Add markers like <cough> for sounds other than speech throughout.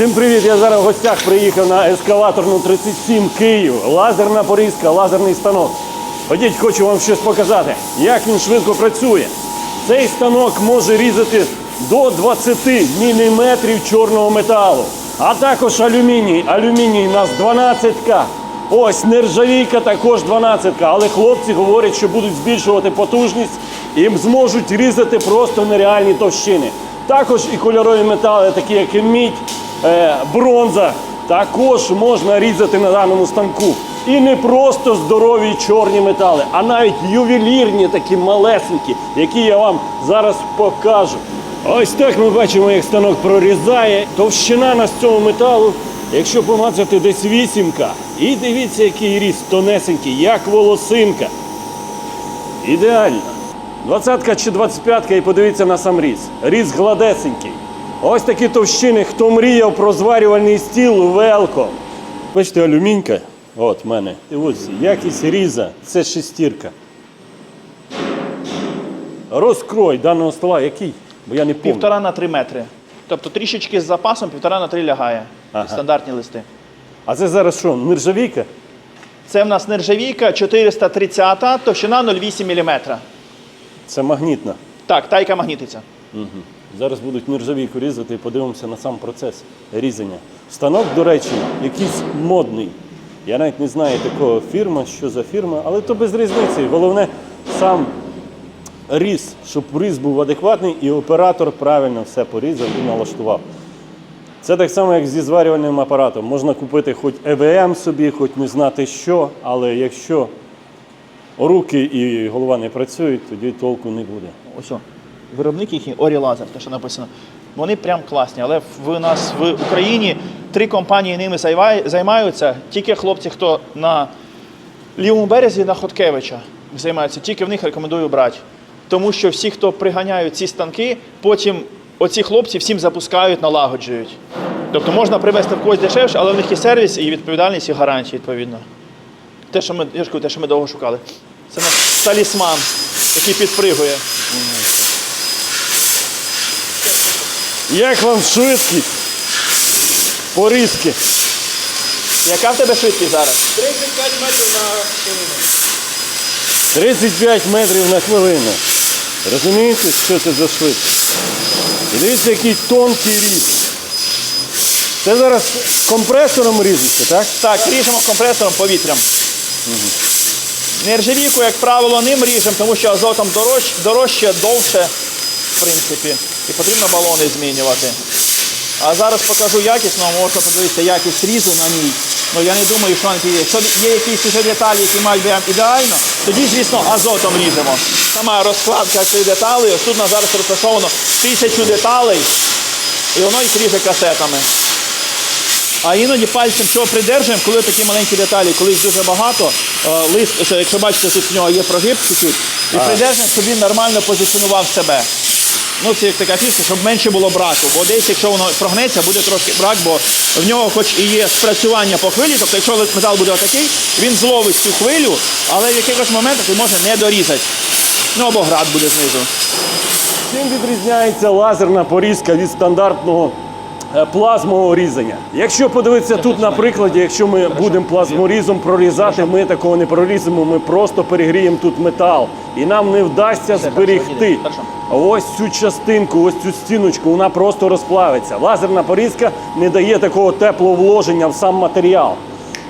Всім привіт! Я зараз в гостях приїхав на ескалаторну 37 Київ. Лазерна порізка, лазерний станок. Ходіть, хочу вам щось показати, як він швидко працює. Цей станок може різати до 20 мм чорного металу, а також алюміній. Алюміній у нас 12К. Ось нержавійка також 12К, але хлопці говорять, що будуть збільшувати потужність і зможуть різати просто нереальні товщини. Також і кольорові метали, такі як мідь, бронза, також можна різати на даному станку. І не просто здорові чорні метали, а навіть ювелірні такі малесенькі, які я вам зараз покажу. Ось так ми бачимо, як станок прорізає. Товщина на цього металу, якщо помацати десь вісімка. І дивіться, який різ тонесенький, як волосинка. Ідеально. Двадцятка чи 25 і подивіться на сам різ. Різ гладесенький. Ось такі товщини, хто мріяв про зварювальний стіл, велком. Бачите, алюмінька. От в мене. І ось якість різа. Це шестірка. Розкрой даного стола який? Бо я не пам'ятаю. Півтора на три метри. Тобто трішечки з запасом півтора на три лягає. Ага. Стандартні листи. А це зараз що, нержавійка? Це в нас нержавійка 430, товщина 0,8 мм. Це магнітна. Так, тайка магнітиця. Зараз будуть нержавійку різати і подивимося на сам процес різання. Станок, до речі, якийсь модний. Я навіть не знаю такого фірма, що за фірма, але то без різниці. Головне сам різ, щоб різ був адекватний і оператор правильно все порізав і налаштував. Це так само, як зі зварювальним апаратом. Можна купити хоч ЕВМ собі, хоч не знати що, але якщо руки і голова не працюють, тоді толку не буде. Ось. Виробник їхній Орі Лазер, те, що написано. Вони прям класні, але в нас в Україні три компанії ними займаються. Тільки хлопці, хто на лівому березі на Хоткевича займаються, тільки в них рекомендую брати. Тому що всі, хто приганяють ці станки, потім оці хлопці всім запускають, налагоджують. Тобто можна привезти в когось дешевше, але в них є сервіс і відповідальність, і гарантії, відповідно. Те, що ми, я ж кажу, те, що ми довго шукали. Це наш талісман, який підпригує. Як вам швидкість? Порізки. Яка в тебе швидкість зараз? 35 метрів на хвилину. 35 метрів на хвилину. Розумієте, що це за швидкість? І дивіться, який тонкий різ. Це зараз компресором різиться, так? Так, ріжемо компресором повітрям. Нержавійку, як правило, ним ріжемо, тому що азотом дорожче, дорожче довше, в принципі, і потрібно балони змінювати. А зараз покажу якісно, можна подивитися якість різу на ній. Ну я не думаю, що піде. Якщо є якісь уже деталі, які мають прям ідеально, тоді, звісно, азотом ріжемо. Сама розкладка цієї деталі, ось тут на зараз розташовано тисячу деталей, і воно їх ріже касетами. А іноді пальцем чого придержуємо, коли такі маленькі деталі, коли їх дуже багато, е, лист, якщо бачите, тут в нього є прогиб чуть-чуть, і придержуємо, щоб він нормально позиціонував себе. Ну, це як така фішка, щоб менше було браку. Бо десь, якщо воно прогнеться, буде трошки брак, бо в нього хоч і є спрацювання по хвилі, тобто якщо метал буде отакий, він зловить цю хвилю, але в якихось моментах він може не дорізати. Ну або град буде знизу. Чим відрізняється лазерна порізка від стандартного плазмового різання? Якщо подивитися тут на прикладі, якщо ми будемо плазморізом прорізати, ми такого не прорізимо, ми просто перегріємо тут метал. І нам не вдасться зберегти. Ось цю частинку, ось цю стіночку, вона просто розплавиться. Лазерна порізка не дає такого теплого вложення в сам матеріал.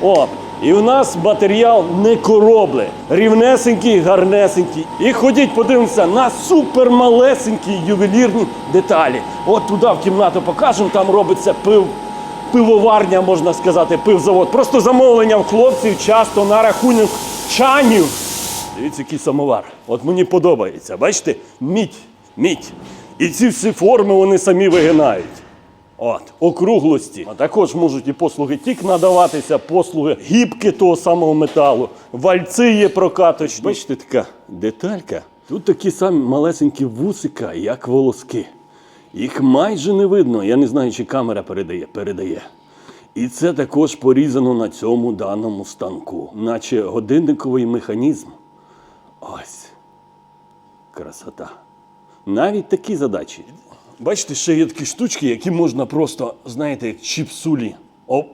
От. І в нас матеріал не коробли. Рівнесенький, гарнесенький. І ходіть, подивимося на супермалесенькі ювелірні деталі. От туди в кімнату покажемо, там робиться пив. Пивоварня, можна сказати, пивзавод. Просто замовлення в хлопців часто на рахунок чанів. Дивіться, який самовар. От мені подобається. Бачите? Мідь, мідь. І ці всі форми вони самі вигинають. От, округлості. А також можуть і послуги тік надаватися, послуги гібки того самого металу, вальці є прокаточні. Бачите, така деталька. Тут такі самі малесенькі вусика, як волоски. Їх майже не видно. Я не знаю, чи камера передає. Передає. І це також порізано на цьому даному станку, наче годинниковий механізм. Ось. Красота. Навіть такі задачі. Бачите, ще є такі штучки, які можна просто, знаєте, як чіпсулі,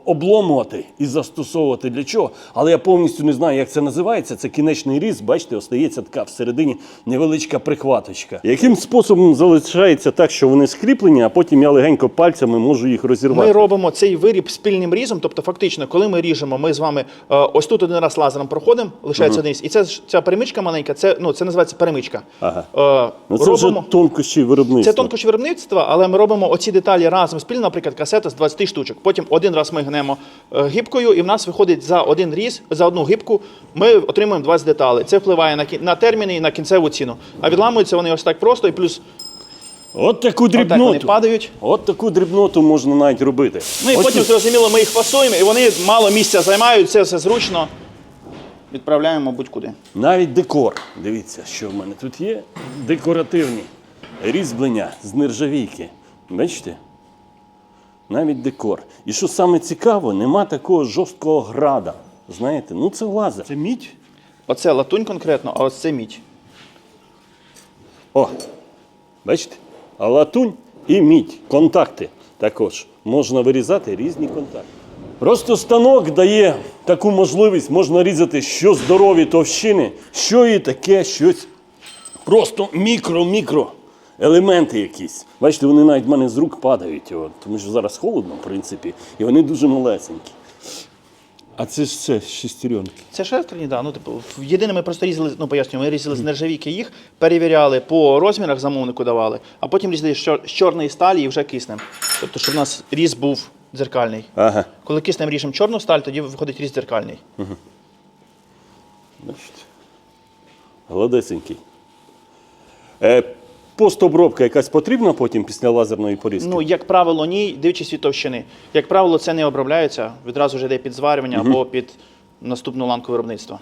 обломувати і застосовувати для чого. Але я повністю не знаю, як це називається. Це кінечний різ, бачите, остається така всередині невеличка прихваточка. Яким способом залишається так, що вони скріплені, а потім я легенько пальцями можу їх розірвати. Ми робимо цей виріб спільним різом. Тобто, фактично, коли ми ріжемо, ми з вами е, ось тут один раз лазером проходимо, лишається один різ. І це ця перемичка маленька, це ну це називається перемичка. Ага. Е, Ну, це робимо. вже тонкощі виробництва. Це тонкощі виробництва, але ми робимо оці деталі разом спільно, наприклад, касета з 20 штучок. Потім один раз ми гнемо е, гибкою, і в нас виходить за один різ, за одну гибку, ми отримуємо 20 деталей. Це впливає на, на терміни і на кінцеву ціну. А відламуються вони ось так просто, і плюс От таку отак вони дрібноту. падають. От таку дрібноту можна навіть робити. Ну і Ось потім, тут- зрозуміло, ми їх фасуємо, і вони мало місця займають, це все зручно. Відправляємо будь-куди. Навіть декор. Дивіться, що в мене тут є. Декоративні різьблення з нержавійки. Бачите? Навіть декор. І що саме цікаво, нема такого жорсткого града. Знаєте, ну це лазер. Це мідь. Оце латунь конкретно, а ось це мідь. О, бачите? А латунь і мідь. Контакти також. Можна вирізати різні контакти. Просто станок дає таку можливість, можна різати що здорові товщини, що і таке щось просто мікро-мікро елементи якісь. Бачите, вони навіть в мене з рук падають, от, тому що зараз холодно, в принципі, і вони дуже малесенькі. А це ж це шестеренки. Це шестерні, да. Ну, типу, єдине, ми просто різали, ну пояснюю, ми різали з нержавійки їх, перевіряли по розмірах, замовнику давали, а потім різали з чорної сталі і вже киснем. Тобто, щоб у нас різ був дзеркальний. Ага. Коли киснем ріжемо чорну сталь, тоді виходить різ дзеркальний. Бачите. Гладесенький. Е, постобробка якась потрібна потім після лазерної порізки? Ну, як правило, ні, дивлячись від товщини. Як правило, це не обробляється, відразу вже йде під зварювання або під наступну ланку виробництва.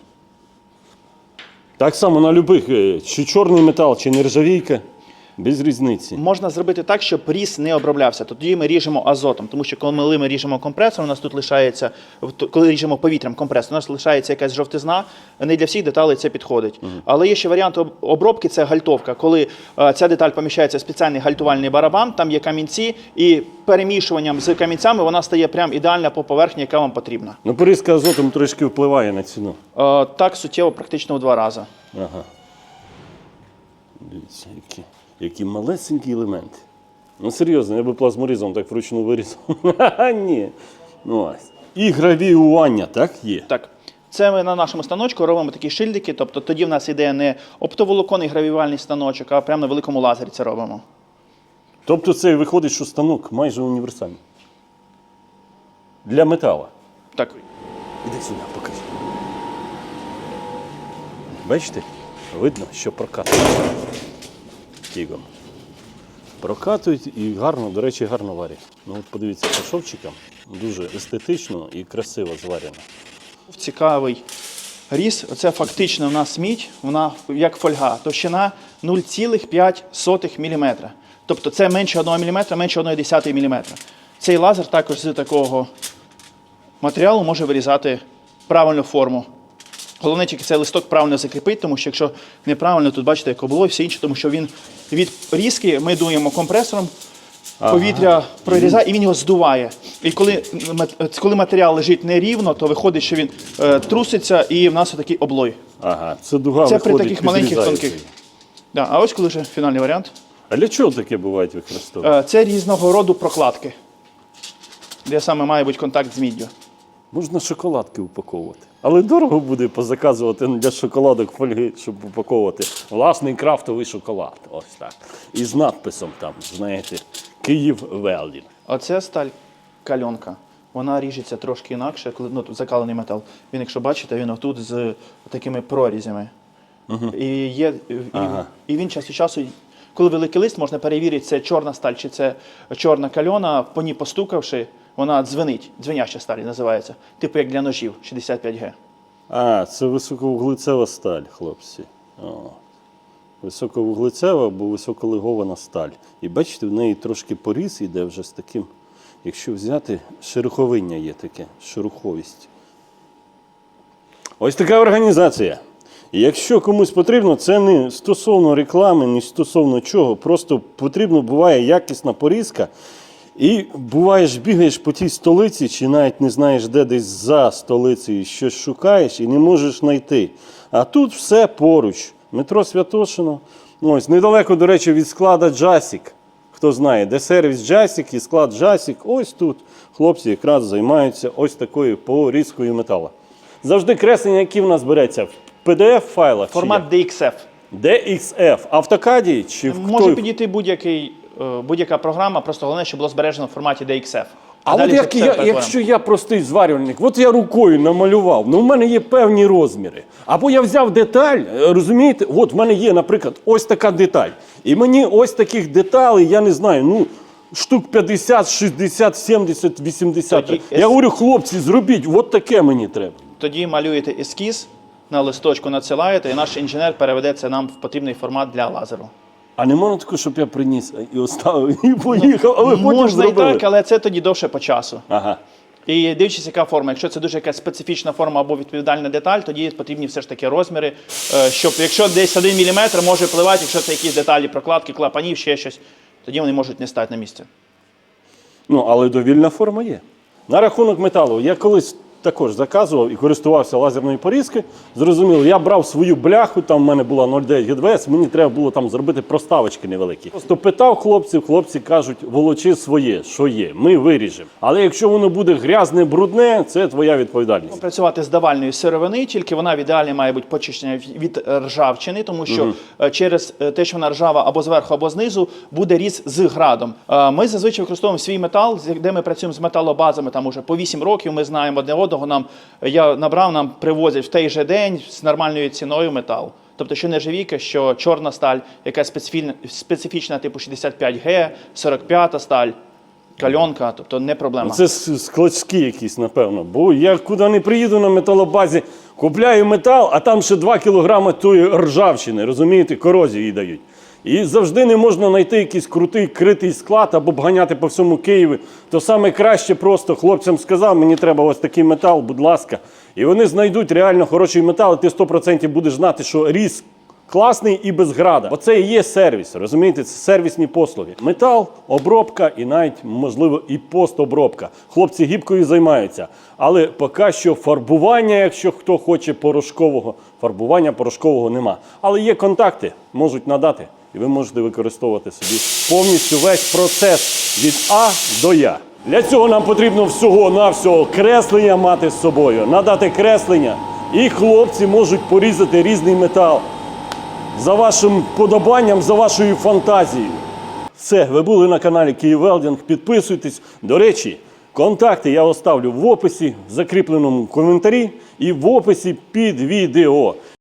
Так само на любих, е, чи чорний метал, чи нержавійка, без різниці. Можна зробити так, щоб різ не оброблявся. Тоді ми ріжемо азотом, тому що коли ми ріжемо компресор, у нас тут лишається, коли ріжемо повітрям компресор, у нас лишається якась жовтизна. Не для всіх деталей це підходить. Але є ще варіант обробки це гальтовка. Коли е, ця деталь поміщається в спеціальний гальтувальний барабан, там є камінці, і перемішуванням з камінцями вона стає прям ідеальна по поверхні, яка вам потрібна. Ну, порізка азотом трошки впливає на ціну. Е, Так суттєво, практично в два рази. Ага. Дивіться, які, які малесенькі елементи. Ну, серйозно, я би плазморізом так вручну вирізав. Ха-ха, <laughs> Ні. Ну, ось. І гравіювання, так, є? Так. Це ми на нашому станочку робимо такі шильдики, тобто тоді в нас іде не оптоволоконний гравівальний станочок, а прямо на великому лазері це робимо. Тобто це виходить, що станок майже універсальний. Для метала. Так. Іди сюди, покажи. Бачите? Видно, що прокатують. Тігом. Прокатують і гарно, до речі, гарно варять. Ну от подивіться по шовчикам. Дуже естетично і красиво зварено. Цікавий різ. Оце фактично в нас мідь, вона як фольга, товщина 0,5 мм. Тобто це менше 1 мм, менше 1,1 мм. Цей лазер також з такого матеріалу може вирізати правильну форму. Головне тільки цей листок правильно закріпити, тому що якщо неправильно, тут бачите, як було і все інше, тому що він від різки ми дуємо компресором, повітря прорізає і він його здуває. І коли, коли матеріал лежить нерівно, то виходить, що він е, труситься і в нас такий облой. Ага, це дуга Це при таких маленьких тонких. Да, а ось коли вже фінальний варіант. А для чого таке бувають використовувати? Е, Це різного роду прокладки, де саме має бути контакт з міддю. Можна шоколадки упаковувати. Але дорого буде позаказувати для шоколадок фольги, щоб упаковувати. Власний крафтовий шоколад. Ось так. І з надписом там, знаєте, Київ Велдін. Оце сталь кальонка. Вона ріжеться трошки інакше, коли ну, закалений метал. Він, якщо бачите, він отут з такими прорізями. І, є, і, Ага. і він час від часу, коли великий лист, можна перевірити, це чорна сталь чи це чорна кальона, по ній постукавши, вона дзвенить, дзвеняща сталь називається. Типу як для ножів 65Г. А, це високовуглецева сталь, хлопці. О. Високовуглецева або високолегована сталь. І бачите, в неї трошки поріз іде вже з таким, якщо взяти, шероховиння є таке, шероховість. Ось така організація. Якщо комусь потрібно, це не стосовно реклами, не стосовно чого. Просто потрібно буває якісна порізка. І буваєш, бігаєш по тій столиці, чи навіть не знаєш, де десь за столицею щось шукаєш і не можеш знайти. А тут все поруч. Метро Святошино. Ось недалеко, до речі, від складу Джасік. Хто знає, де сервіс Джасік і склад Джасік, ось тут хлопці якраз займаються ось такою порізкою металу. Завжди креслення, які в нас береться в PDF-файлах. Формат DXF. DXF. Автокаді чи в Може той- підійти будь-який, е, будь-яка програма, просто головне, щоб було збережено в форматі DXF. А далі от як я, якщо я простий зварювальник, от я рукою намалював, ну в мене є певні розміри. Або я взяв деталь, е, розумієте, от в мене є, наприклад, ось така деталь. І мені ось таких деталей, я не знаю, ну. Штук 50, 60, 70, 80. Тоді Я говорю, хлопці, зробіть, от таке мені треба. Тоді малюєте ескіз, на листочку надсилаєте, і наш інженер переведе це нам в потрібний формат для лазеру. А не можна таке, щоб я приніс і оставив і поїхав, а ви потім Можна і так, але це тоді довше по часу. Ага. І дивлячись, яка форма. Якщо це дуже якась специфічна форма або відповідальна деталь, тоді потрібні все ж таки розміри, е, щоб якщо десь 1 мм може впливати, якщо це якісь деталі, прокладки, клапанів, ще щось, тоді вони можуть не стати на місці. Ну, але довільна форма є. На рахунок металу, я колись також заказував і користувався лазерною порізкою. Зрозуміло, я брав свою бляху, там в мене була 0,9 ГДВС, мені треба було там зробити проставочки невеликі. Просто питав хлопців, хлопці кажуть, волочи своє, що є, ми виріжемо. Але якщо воно буде грязне, брудне, це твоя відповідальність. Працювати з давальної сировини, тільки вона в ідеалі має бути почищена від ржавчини, тому що е, через е, те, що вона ржава або зверху, або знизу, буде різ з градом. Е, Ми зазвичай використовуємо свій метал, з- де ми працюємо з металобазами. Там уже по 8 років ми знаємо одне одного. Нам я набрав, нам привозять в той же день з нормальною ціною метал. Тобто, що нержавійка, що чорна сталь, яка специфічна, типу 65Г, 45 сталь, кальонка, тобто не проблема. Це складські якісь, напевно. Бо я куди не приїду на металобазі, купляю метал, а там ще 2 кілограми тої ржавчини, розумієте, корозії дають. І завжди не можна знайти якийсь крутий критий склад або обганяти по всьому Києві. То саме краще просто хлопцям сказав, мені треба ось такий метал, будь ласка. І вони знайдуть реально хороший метал, і ти 100% будеш знати, що різ класний і без града. Оце і є сервіс, розумієте? Це сервісні послуги. Метал, обробка і навіть, можливо, і постобробка. Хлопці гібкою займаються. Але поки що фарбування, якщо хто хоче порошкового, фарбування порошкового нема. Але є контакти, можуть надати, і ви можете використовувати собі повністю весь процес від А до Я. Для цього нам потрібно всього-навсього креслення мати з собою, надати креслення, і хлопці можуть порізати різний метал за вашим подобанням, за вашою фантазією. Все, ви були на каналі Київ Велдінг. Підписуйтесь. До речі, контакти я оставлю в описі, в закріпленому коментарі і в описі під відео.